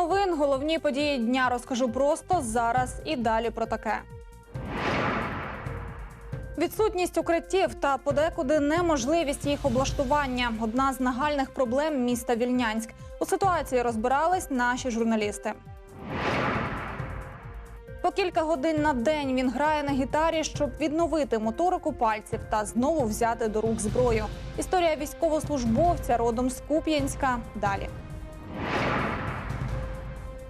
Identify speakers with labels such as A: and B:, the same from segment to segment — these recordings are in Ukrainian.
A: Новин, головні події дня розкажу просто зараз і далі про таке. Відсутність укриттів та подекуди неможливість їх облаштування одна з нагальних проблем міста Вільнянськ. У ситуації розбирались наші журналісти. По кілька годин на день він грає на гітарі, щоб відновити моторику пальців та знову взяти до рук зброю. Історія військовослужбовця родом з Куп'янська. Далі.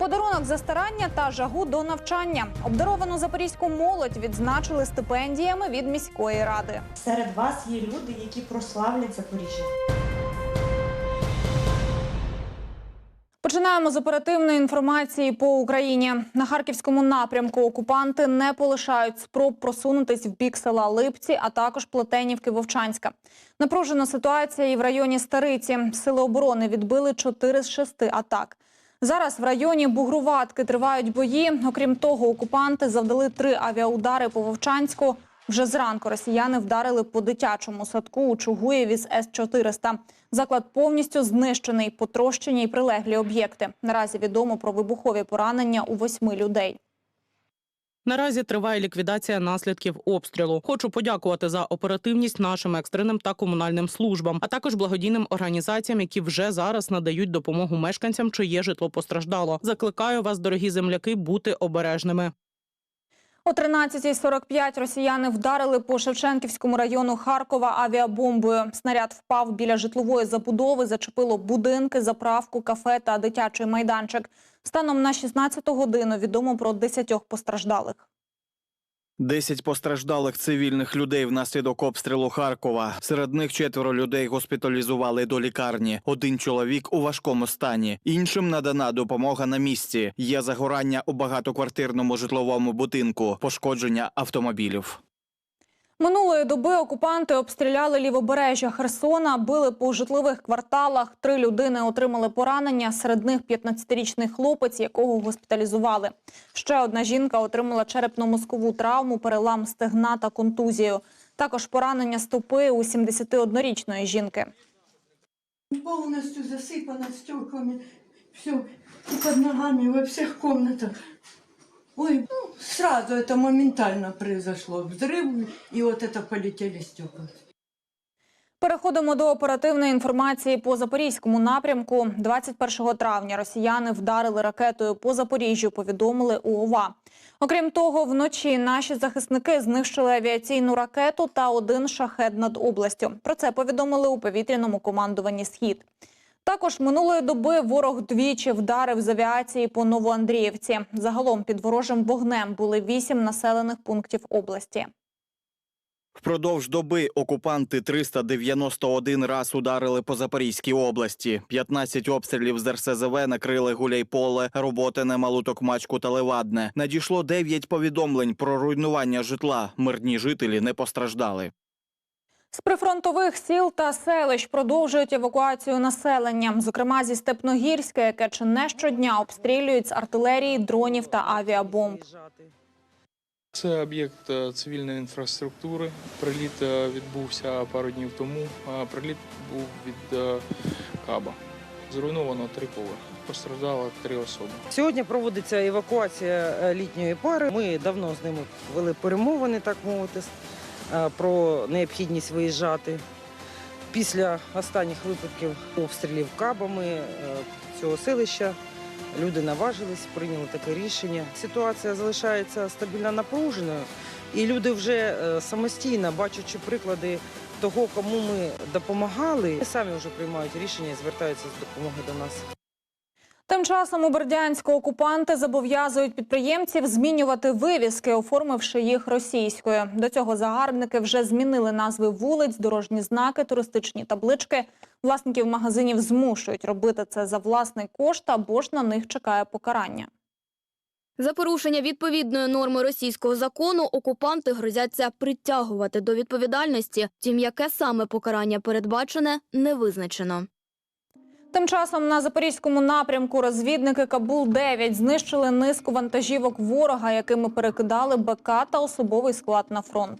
A: Подарунок за старання та жагу до навчання. Обдаровану запорізьку молодь відзначили стипендіями від міської ради.
B: Серед вас є люди, які прославлять Запоріжжя.
A: Починаємо з оперативної інформації по Україні. На харківському напрямку окупанти не полишають спроб просунутись в бік села Липці, а також Плетенівки Вовчанська. Напружена ситуація і в районі Стариці. Сили оборони відбили 4 з 6 атак. Зараз в районі Бугруватки тривають бої. Окрім того, окупанти завдали три авіаудари по Вовчанську. Вже зранку росіяни вдарили по дитячому садку у Чугуєві з С-400. Заклад повністю знищений, потрощені й прилеглі об'єкти. Наразі відомо про вибухові поранення у восьми людей.
C: Наразі триває ліквідація наслідків обстрілу. Хочу подякувати за оперативність нашим екстреним та комунальним службам, а також благодійним організаціям, які вже зараз надають допомогу мешканцям, чиє житло постраждало. Закликаю вас, дорогі земляки, бути обережними.
A: О 13.45 росіяни вдарили по Шевченківському району Харкова авіабомбою. Снаряд впав біля житлової забудови, зачепило будинки, заправку, кафе та дитячий майданчик. Станом на 16 годину відомо про 10 постраждалих.
D: Десять постраждалих цивільних людей внаслідок обстрілу Харкова. Серед них четверо людей госпіталізували до лікарні. Один чоловік у важкому стані. Іншим надана допомога на місці. Є загорання у багатоквартирному житловому будинку, пошкодження автомобілів.
A: Минулої доби окупанти обстріляли лівобережжя Херсона, били по житлових кварталах. Три людини отримали поранення. Серед них 15-річний хлопець, якого госпіталізували. Ще одна жінка отримала черепно-мозкову травму, перелам стегна та контузію. Також поранення стопи у 71-річної жінки.
E: полностью засыпано стеклами, все и под ногами во всех комнатах. Ой, ну, сразу это моментально произошло. Взрыв, и вот это полетели стекла.
A: Переходимо до оперативної інформації по запорізькому напрямку. 21 травня росіяни вдарили ракетою по Запоріжжю. Повідомили УОВА. Окрім того, вночі наші захисники знищили авіаційну ракету та один шахед над областю. Про це повідомили у повітряному командуванні Схід. Також минулої доби ворог двічі вдарив з авіації по Новоандріївці. Загалом під ворожим вогнем були вісім населених пунктів області.
D: Впродовж доби окупанти 391 раз ударили по Запорізькій області. 15 обстрілів з РСЗВ накрили Гуляйполе, Роботине, Малутокмачку та Левадне. Надійшло 9 повідомлень про руйнування житла. Мирні жителі не постраждали.
A: З прифронтових сіл та селищ продовжують евакуацію населення, зокрема зі Степногірська, яке чи не щодня обстрілюють з артилерії, дронів та авіабомб.
F: Це об'єкт е, цивільної інфраструктури. Приліт е, відбувся пару днів тому. Приліт був від е, Каба. Зруйновано три поверхи. Постраждало три особи.
G: Сьогодні проводиться евакуація літньої пари. Ми давно з ними вели перемовини, так мовити, про необхідність виїжджати. Після останніх випадків обстрілів кабами е, цього селища люди наважились, прийняли таке рішення. Ситуація залишається стабільно напруженою, і люди вже е, самостійно, бачачи приклади того, кому ми допомагали, самі вже приймають рішення і звертаються з допомоги до нас.
A: Тим часом у Бердянську окупанти зобов'язують підприємців змінювати вивіски, оформивши їх російською. До цього загарбники вже змінили назви вулиць, дорожні знаки, туристичні таблички. Власників магазинів змушують робити це за власний кошт або ж на них чекає покарання.
H: За порушення відповідної норми російського закону окупанти грозяться притягувати до відповідальності, втім, яке саме покарання передбачене, не визначено.
A: Тим часом на запорізькому напрямку розвідники Кабул-9 знищили низку вантажівок ворога, якими перекидали БК та особовий склад на фронт.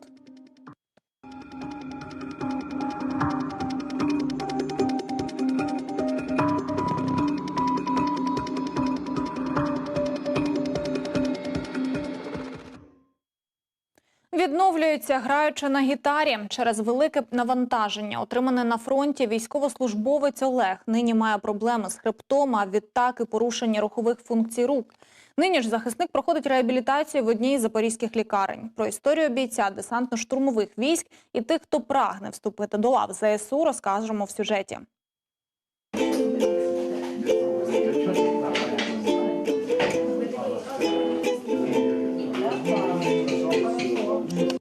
A: Відновлюються, граючи на гітарі. Через велике навантаження, отримане на фронті, військовослужбовець Олег нині має проблеми з хребтом, а відтак і порушення рухових функцій рук. Нині ж захисник проходить реабілітацію в одній з запорізьких лікарень. Про історію бійця десантно-штурмових військ і тих, хто прагне вступити до лав ЗСУ, розкажемо в сюжеті.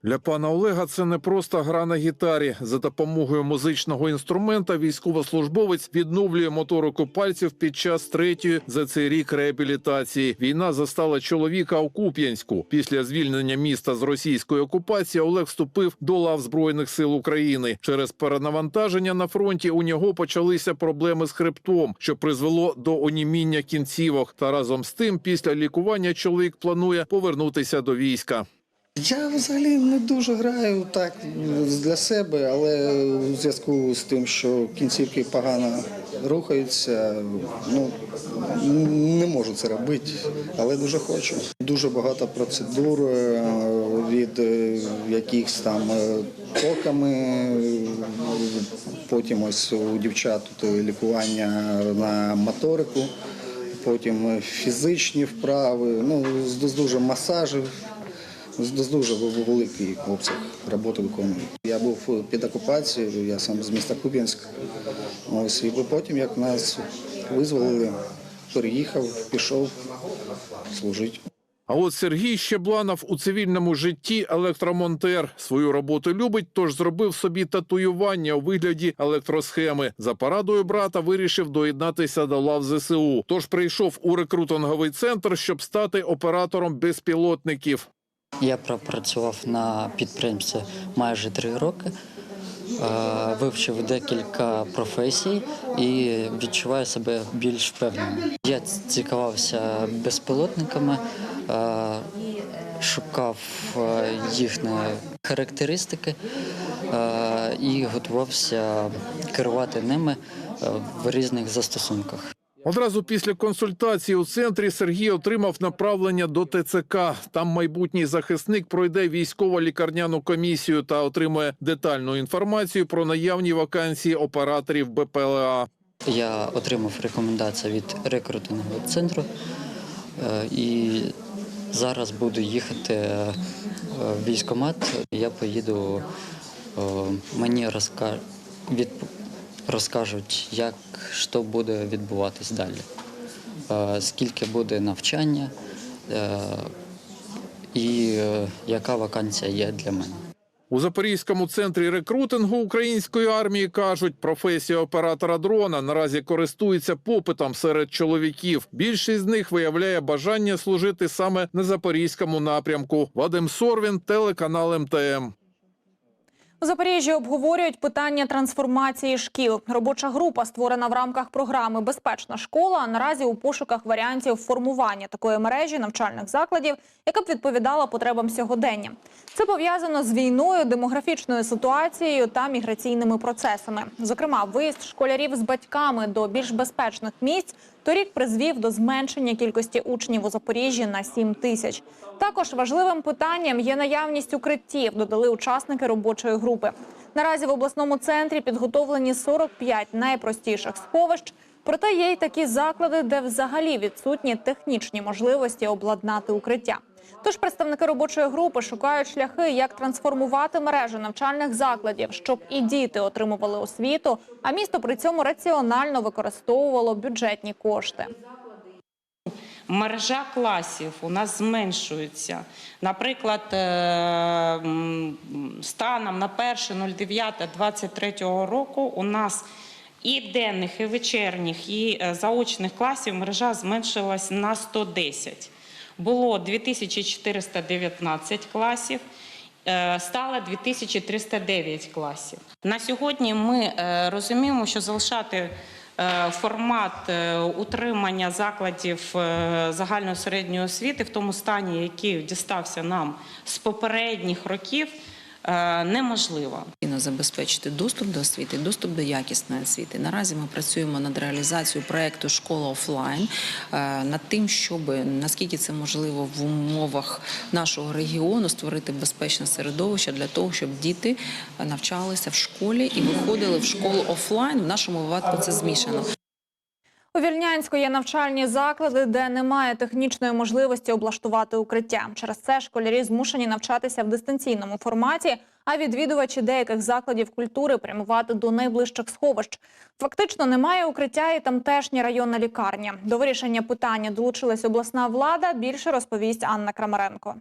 I: Для пана Олега це не просто гра на гітарі. За допомогою музичного інструмента військовослужбовець відновлює моторику пальців під час третьої за цей рік реабілітації. Війна застала чоловіка у Куп'янську. Після звільнення міста з російської окупації Олег вступив до лав збройних сил України. Через перенавантаження на фронті у нього почалися проблеми з хребтом, що призвело до оніміння кінцівок. Та разом з тим, після лікування чоловік планує повернутися до війська.
J: Я взагалі не дуже граю так для себе, але у зв'язку з тим, що кінцівки погано рухаються, ну не можу це робити, але дуже хочу. Дуже багато процедур е, від е, якихось там е, токами. Потім ось у дівчат лікування на моторику, потім фізичні вправи, ну з дуже масажів. Дуже великий обсяг роботи виконую. Я був під окупацією, я сам з міста Куп'янськ. Ось і потім, як нас визволили, переїхав, пішов служити.
I: А от Сергій Щебланов у цивільному житті електромонтер. Свою роботу любить, тож зробив собі татуювання у вигляді електросхеми. За порадою брата вирішив доєднатися до лав ЗСУ. Тож прийшов у рекрутинговий центр, щоб стати оператором безпілотників.
K: Я пропрацював на підприємстві майже три роки, е, вивчив декілька професій і відчуваю себе більш впевнено. Я цікавився безпілотниками, е, шукав е, їхні характеристики і готувався керувати ними в різних застосунках.
I: Одразу після консультації у центрі Сергій отримав направлення до ТЦК. Там майбутній захисник пройде військово-лікарняну комісію та отримує детальну інформацію про наявні вакансії операторів БПЛА.
K: Я отримав рекомендацію від рекрутингового центру е, і зараз буду їхати е, в військкомат. Я поїду, е, мені розка... від... розкажуть, як що буде відбуватись далі, Е, скільки буде навчання е, і е, яка вакансія є для мене.
I: У Запорізькому центрі рекрутингу української армії кажуть, професія оператора дрона наразі користується попитом серед чоловіків. Більшість з них виявляє бажання служити саме на запорізькому напрямку. Вадим Сорвін, телеканал МТМ.
A: У Запоріжжі обговорюють питання трансформації шкіл. Робоча група, створена в рамках програми Безпечна школа, наразі у пошуках варіантів формування такої мережі навчальних закладів, яка б відповідала потребам сьогодення. Це пов'язано з війною, демографічною ситуацією та міграційними процесами. Зокрема, виїзд школярів з батьками до більш безпечних місць торік призвів до зменшення кількості учнів у Запоріжжі на 7 тисяч. Також важливим питанням є наявність укриттів, додали учасники робочої групи. Наразі в обласному центрі підготовлені 45 найпростіших сховищ. Проте є й такі заклади, де взагалі відсутні технічні можливості обладнати укриття. Тож представники робочої групи шукають шляхи, як трансформувати мережу навчальних закладів, щоб і діти отримували освіту, а місто при цьому раціонально використовувало бюджетні кошти.
L: Мережа класів у нас зменшується. Наприклад, е, станом на 1.09.23 року у нас і денних, і вечірніх, і е, заочних класів мережа зменшилась на 110. Було 2419 класів. е, Стало 2309 класів. На сьогодні ми е, розуміємо, що залишати е, формат утримання закладів загальної середньої освіти в тому стані, який дістався нам з попередніх років, е, неможлива.
M: Забезпечити доступ до освіти, доступ до якісної освіти. Наразі ми працюємо над реалізацією проекту Школа офлайн е, над тим, щоб наскільки це можливо в умовах нашого регіону створити безпечне середовище для того, щоб діти навчалися в школі і виходили в школу офлайн. В нашому випадку це змішано.
A: У Вільнянську є навчальні заклади, де немає технічної можливості облаштувати укриття. Через це школярі змушені навчатися в дистанційному форматі, а відвідувачі деяких закладів культури прямувати до найближчих сховищ. Фактично немає укриття і тамтешня районна лікарня. До вирішення питання долучилась обласна влада. Більше розповість Анна Крамаренко.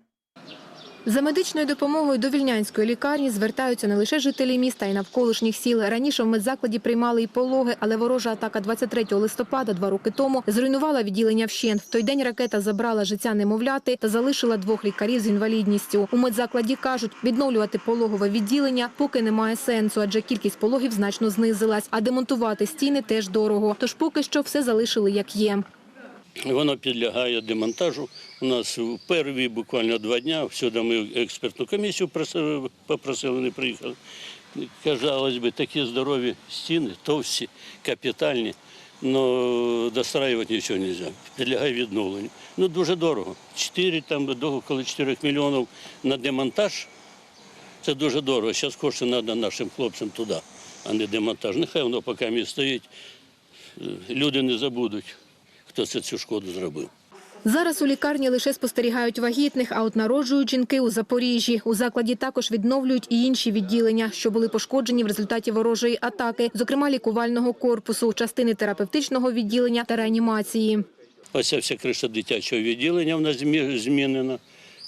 N: За медичною допомогою до Вільнянської лікарні звертаються не лише жителі міста і навколишніх сіл. Раніше в медзакладі приймали і пологи, але ворожа атака 23 листопада, два роки тому, зруйнувала відділення вщент. В той день ракета забрала життя немовляти та залишила двох лікарів з інвалідністю. У медзакладі кажуть, відновлювати пологове відділення поки немає сенсу, адже кількість пологів значно знизилась. А демонтувати стіни теж дорого. Тож поки що все залишили як є.
O: Воно підлягає демонтажу. У нас в перві буквально два дні сюди ми експертну комісію попросили, вони приїхали. Казалось би, такі здорові стіни, товсті, капітальні, але достраювати нічого не можна. Підлягає відновленню. Ну дуже дорого. 4, там, около 4 мільйонів на демонтаж. Це дуже дорого. Зараз кошти треба нашим хлопцям туди, а не демонтаж. Нехай воно поки мені стоїть. Люди не забудуть, хто це цю шкоду зробив.
N: Зараз у лікарні лише спостерігають вагітних, а от народжують жінки у Запоріжжі. У закладі також відновлюють і інші відділення, що були пошкоджені в результаті ворожої атаки, зокрема лікувального корпусу, частини терапевтичного відділення та реанімації.
O: Ось вся криша дитячого відділення в нас змінена.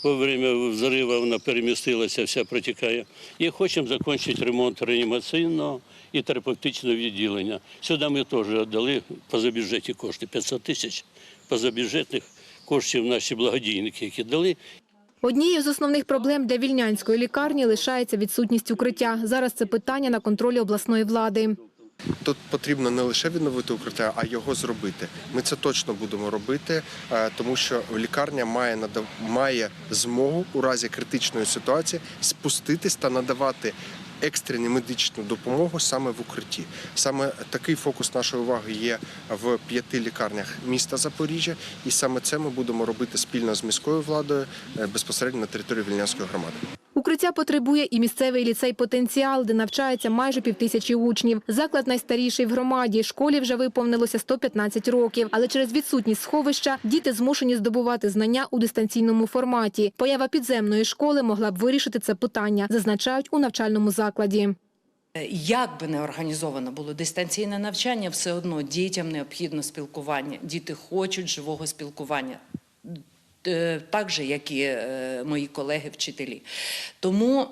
O: Во время взриву вона перемістилася, вся протікає. І хочемо закінчити ремонт реанімаційного і терапевтичного відділення. Сюди ми теж дали позабюджетні кошти, 500 тисяч позабюджетних коштів наші благодійники, які дали.
N: Однією з основних проблем для вільнянської лікарні лишається відсутність укриття. Зараз це питання на контролі обласної влади.
P: Тут потрібно не лише відновити укриття, а його зробити. Ми це точно будемо робити, е, тому що лікарня має надав... має змогу у разі критичної ситуації спуститись та надавати екстрену медичну допомогу саме в укритті. Саме такий фокус нашої уваги є в п'яти лікарнях міста Запоріжжя, і саме це ми будемо робити спільно з міською владою е, безпосередньо на території Вільнянської громади.
N: Укриття потребує і місцевий ліцей «Потенціал», де навчається майже півтисячі учнів. Заклад найстаріший в громаді. Школі вже виповнилося 115 років. Але через відсутність сховища діти змушені здобувати знання у дистанційному форматі. Поява підземної школи могла б вирішити це питання, зазначають у навчальному закладі.
Q: Як би не організовано було дистанційне навчання, все одно дітям необхідно спілкування. Діти хочуть живого спілкування. Е, Так же, як і е, мої колеги-вчителі. Тому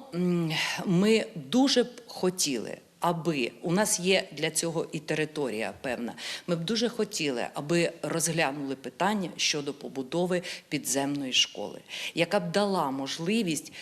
Q: ми дуже б хотіли, аби у нас є для цього і територія певна. Ми б дуже хотіли, аби розглянули питання щодо побудови підземної школи, яка б дала можливість.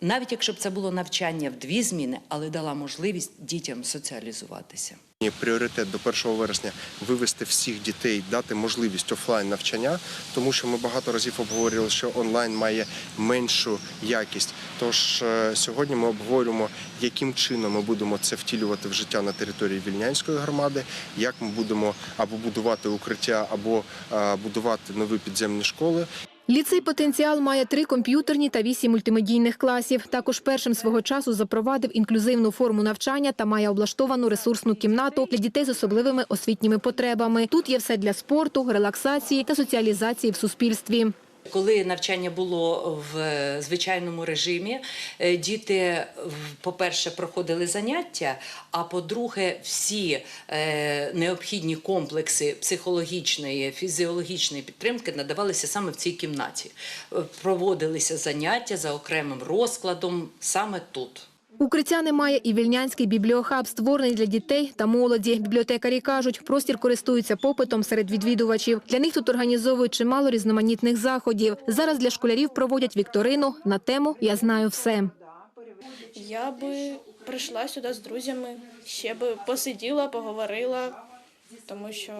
Q: Навіть якщо б це було навчання в дві зміни, але дала можливість дітям соціалізуватися.
P: Пріоритет до 1 вересня вивести всіх дітей, дати можливість офлайн навчання, тому що ми багато разів обговорювали, що онлайн має меншу якість. Тож е, сьогодні ми обговорюємо, яким чином ми будемо це втілювати в життя на території Вільнянської громади, як ми будемо або будувати укриття, або е, будувати нові підземні школи.
N: Ліцей «Потенціал» має три комп'ютерні та вісім мультимедійних класів. Також першим свого часу запровадив інклюзивну форму навчання та має облаштовану ресурсну кімнату для дітей з особливими освітніми потребами. Тут є все для спорту, релаксації та соціалізації в суспільстві.
Q: Коли навчання було в звичайному режимі, е, діти, по-перше, проходили заняття, а по-друге, всі е, необхідні комплекси психологічної, фізіологічної підтримки надавалися саме в цій кімнаті. Е, Проводилися заняття за окремим розкладом саме тут.
N: Укриття немає і вільнянський бібліохаб створений для дітей та молоді. Бібліотекарі кажуть, простір користується попитом серед відвідувачів. Для них тут організовують чимало різноманітних заходів. Зараз для школярів проводять вікторину на тему Я знаю все.
R: Я би прийшла сюди з друзями, ще би посиділа, поговорила, тому що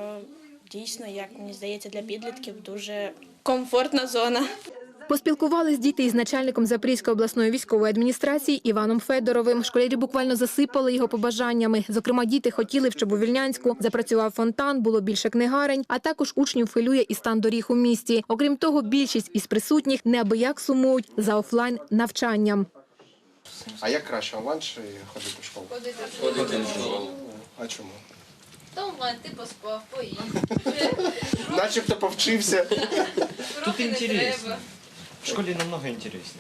R: дійсно, як мені здається, для підлітків дуже комфортна зона.
N: Поспілкувались діти із начальником Запорізької обласної військової адміністрації Іваном Федоровим. Школярі буквально засипали його побажаннями. Зокрема, діти хотіли, щоб у Вільнянську запрацював фонтан, було більше книгарень, а також учнів хвилює і стан доріг у місті. Окрім того, більшість із присутніх неабияк сумують за офлайн навчанням.
P: А як краще онлайн чи ходити в школу?
S: Ходити в школу.
P: А чому?
S: Та онлайн ти поспав, поїв.
P: Начебто повчився.
S: Тут інтересно.
T: В школі намного інтересніше.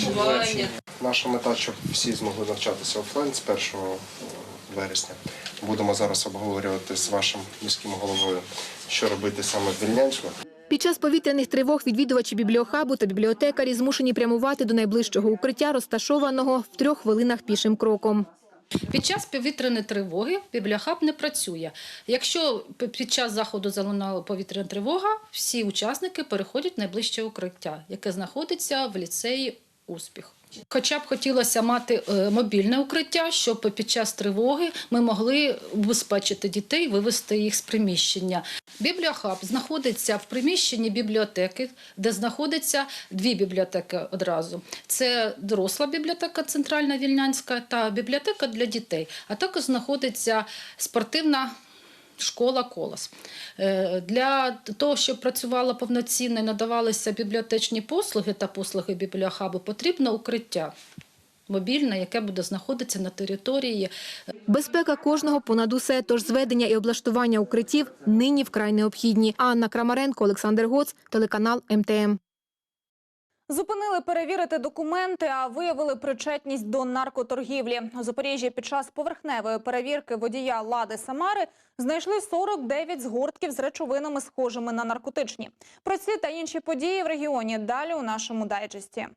S: Спілкування.
P: Наша мета, щоб всі змогли навчатися офлайн з 1 вересня. Будемо зараз обговорювати з вашим міським головою, що робити саме в Вільнянську.
N: Під час повітряних тривог відвідувачі бібліохабу та бібліотекарі змушені прямувати до найближчого укриття, розташованого в трьох хвилинах пішим кроком.
U: Під час повітряної тривоги бібліохаб не працює. Якщо під час заходу залунала повітряна тривога, всі учасники переходять в найближче укриття, яке знаходиться в ліцеї Успіх. Хоча б хотілося мати е, мобільне укриття, щоб під час тривоги ми могли убезпечити дітей, вивести їх з приміщення. Бібліохаб знаходиться в приміщенні бібліотеки, де знаходиться дві бібліотеки одразу. Це доросла бібліотека центральна вільнянська та бібліотека для дітей. А також знаходиться спортивна школа Колос. Е, Для того, щоб працювала повноцінно і надавалися бібліотечні послуги та послуги бібліохабу, потрібно укриття мобільне, яке буде знаходитися на території
N: Безпека кожного понад усе, тож зведення і облаштування укриттів нині вкрай необхідні. Анна Крамаренко, Олександр Гоц, телеканал МТМ.
A: Зупинили перевірити документи, а виявили причетність до наркоторгівлі. У Запоріжжі під час поверхневої перевірки водія Лади Самари знайшли 49 згортків з речовинами, схожими на наркотичні. Про ці та інші події в регіоні далі у нашому дайджесті.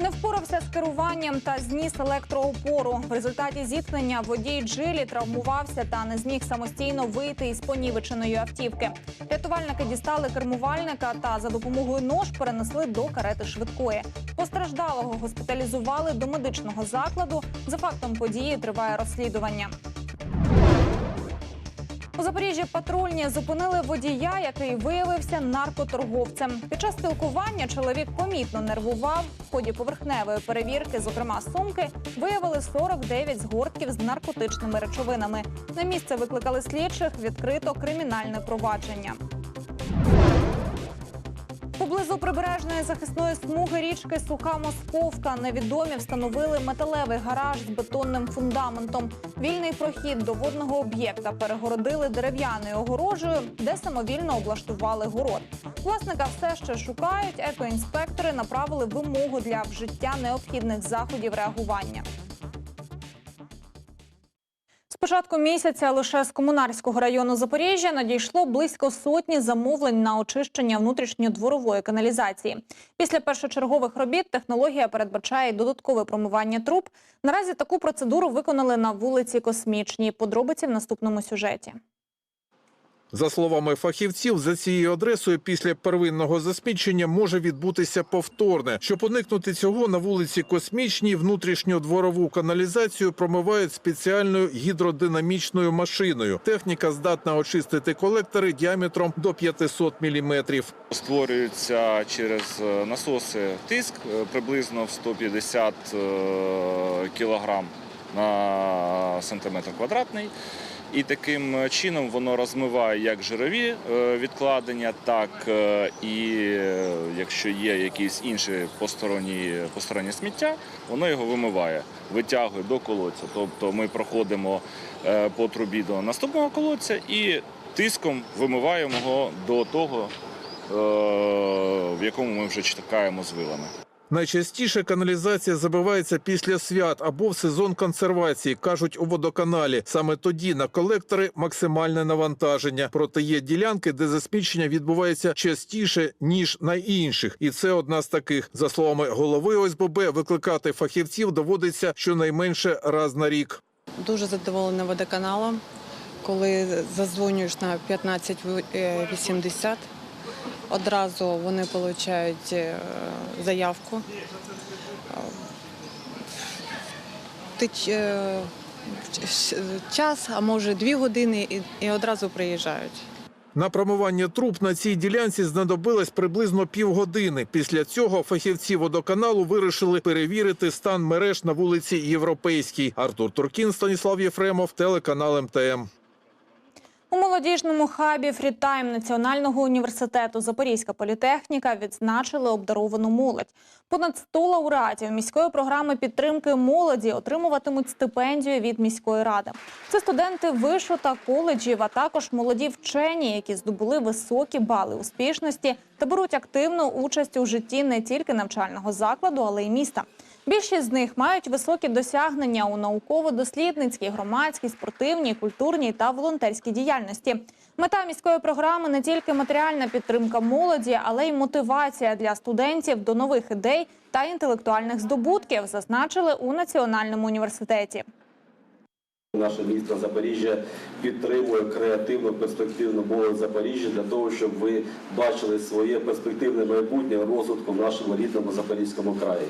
A: Не впорався з керуванням та зніс електроопору. В результаті зіткнення водій джилі травмувався та не зміг самостійно вийти із понівеченої автівки. Рятувальники дістали кермувальника та за допомогою нож перенесли до карети швидкої. Постраждалого госпіталізували до медичного закладу. За фактом події триває розслідування. Запоріжжі патрульні зупинили водія, який виявився наркоторговцем. Під час спілкування чоловік помітно нервував. В ході поверхневої перевірки, зокрема сумки, виявили 49 згортків з наркотичними речовинами. На місце викликали слідчих, відкрито кримінальне провадження. Поблизу прибережної захисної смуги річки Суха Московка невідомі встановили металевий гараж з бетонним фундаментом. Вільний прохід до водного об'єкта перегородили дерев'яною огорожею, де самовільно облаштували город. Власника все ще шукають. Екоінспектори направили вимогу для вжиття необхідних заходів реагування. Початку місяця лише з комунарського району Запоріжжя надійшло близько сотні замовлень на очищення внутрішньодворової каналізації. Після першочергових робіт технологія передбачає додаткове промивання труб. Наразі таку процедуру виконали на вулиці Космічній. Подробиці в наступному сюжеті.
I: За словами фахівців, за цією адресою після первинного засмічення може відбутися повторне. Щоб уникнути цього, на вулиці Космічній внутрішньодворову каналізацію промивають спеціальною гідродинамічною машиною. Техніка здатна очистити колектори діаметром до 500 міліметрів.
V: Створюється через е, насоси тиск е, приблизно в 150 е, кілограм на сантиметр квадратний. І таким чином воно розмиває як жирові е, відкладення, так е, і е, якщо є якісь інші посторонні, посторонні сміття, воно його вимиває, витягує до колодця. Тобто ми проходимо е, по трубі до наступного колодця і тиском вимиваємо його до того, е, в якому ми вже чекаємо з вилами.
I: Найчастіше каналізація забивається після свят або в сезон консервації, кажуть у водоканалі. Саме тоді на колектори максимальне навантаження. Проте є ділянки, де засмічення відбувається частіше ніж на інших, і це одна з таких. За словами голови ОСББ, викликати фахівців доводиться щонайменше раз на рік.
W: Дуже задоволена водоканалом. Коли задзвонюєш на 1580, одразу вони отримують е, заявку. Е, час, а може дві години, і одразу приїжджають.
I: На промивання труб на цій ділянці знадобилось приблизно півгодини. Після цього фахівці водоканалу вирішили перевірити стан мереж на вулиці Європейській. Артур Туркін, Станіслав Єфремов, телеканал МТМ.
A: У молодіжному хабі Фрітайм Національного університету Запорізька політехніка відзначили обдаровану молодь. Понад 100 лауреатів міської програми підтримки молоді отримуватимуть стипендію від міської ради. Це студенти вишу та коледжів, а також молоді вчені, які здобули високі бали успішності та беруть активну участь у житті не тільки навчального закладу, але й міста. Більшість з них мають високі досягнення у науково-дослідницькій, громадській, спортивній, культурній та волонтерській діяльності. Мета міської програми не тільки матеріальна підтримка молоді, але й мотивація для студентів до нових ідей та інтелектуальних здобутків, зазначили у національному університеті.
X: Наше місто Запоріжжя підтримує креативну перспективну молодь Запоріжжя для того, щоб ви бачили своє перспективне майбутнє розвитку в нашому рідному Запорізькому краї.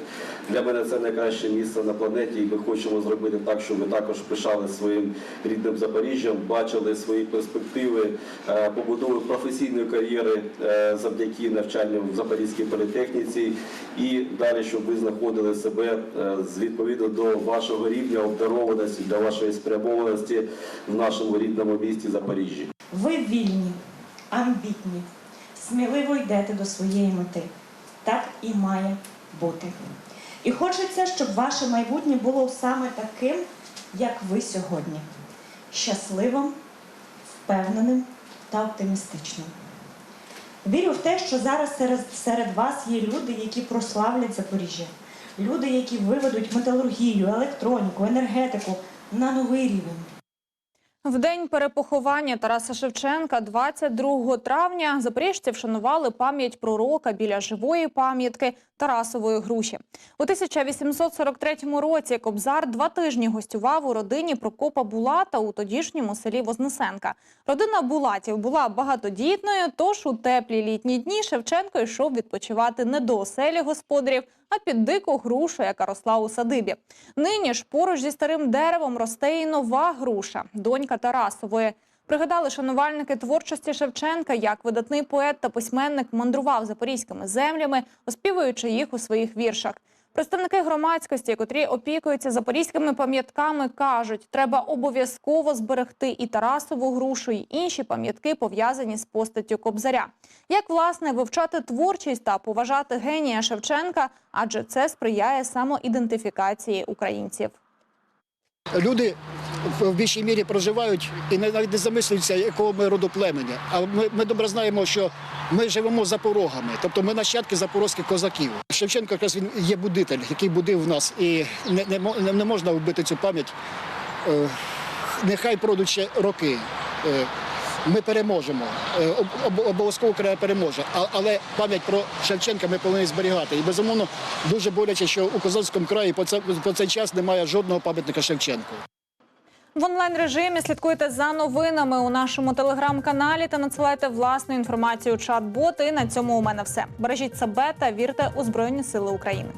X: Для мене це найкраще місце на планеті, і ми хочемо зробити так, щоб ви також пишали своїм рідним Запоріжжям, бачили свої перспективи е, побудови професійної кар'єри е, завдяки навчанню в Запорізькій політехніці, і далі, щоб ви знаходили себе е, відповідно до вашого рівня обдарованості, до вашої спрямованості в нашому рідному місті Запоріжжі.
Y: Ви вільні, амбітні, сміливо йдете до своєї мети. Так і має бути. І хочеться, щоб ваше майбутнє було саме таким, як ви сьогодні. Щасливим, впевненим та оптимістичним. Вірю в те, що зараз серед вас є люди, які прославлять Запоріжжя. Люди, які виведуть металургію, електроніку, енергетику на новий рівень.
A: В день перепоховання Тараса Шевченка, 22 травня, запоріжці вшанували пам'ять пророка біля живої пам'ятки Тарасової груші. У 1843 році Кобзар два тижні гостював у родині Прокопа Булата у тодішньому селі Вознесенка. Родина Булатів була багатодітною, тож у теплі літні дні Шевченко йшов відпочивати не до оселі господарів, а під дику грушу, яка росла у садибі. Нині ж поруч зі старим деревом росте і нова груша, донька Тарасової. Пригадали шанувальники творчості Шевченка, як видатний поет та письменник мандрував запорізькими землями, оспівуючи їх у своїх віршах. Представники громадськості, котрі опікуються запорізькими пам'ятками, кажуть, треба обов'язково зберегти і Тарасову грушу, і інші пам'ятки пов'язані з постаттю Кобзаря. Як власне вивчати творчість та поважати генія Шевченка, адже це сприяє самоідентифікації українців.
Z: Люди в більшій мірі проживають і навіть не замислюються, якого ми роду племені. А ми, ми добре знаємо, що ми живемо за порогами, тобто ми нащадки запорозьких козаків. Шевченко якраз він є будитель, який будив в нас, і не, не, не можна вбити цю пам'ять. Е, Нехай пройдуть ще роки. Е, Ми переможемо. Е, об- об- Обов'язково Україна переможе. Але пам'ять про Шевченка ми повинні зберігати. І безумовно дуже боляче, що у Козацькому краї по цей час немає жодного пам'ятника Шевченку.
A: В онлайн режимі слідкуйте за новинами у нашому телеграм-каналі та надсилайте власну інформацію у чат-бот. І на цьому у мене все. Бережіть себе та вірте у Збройні Сили України.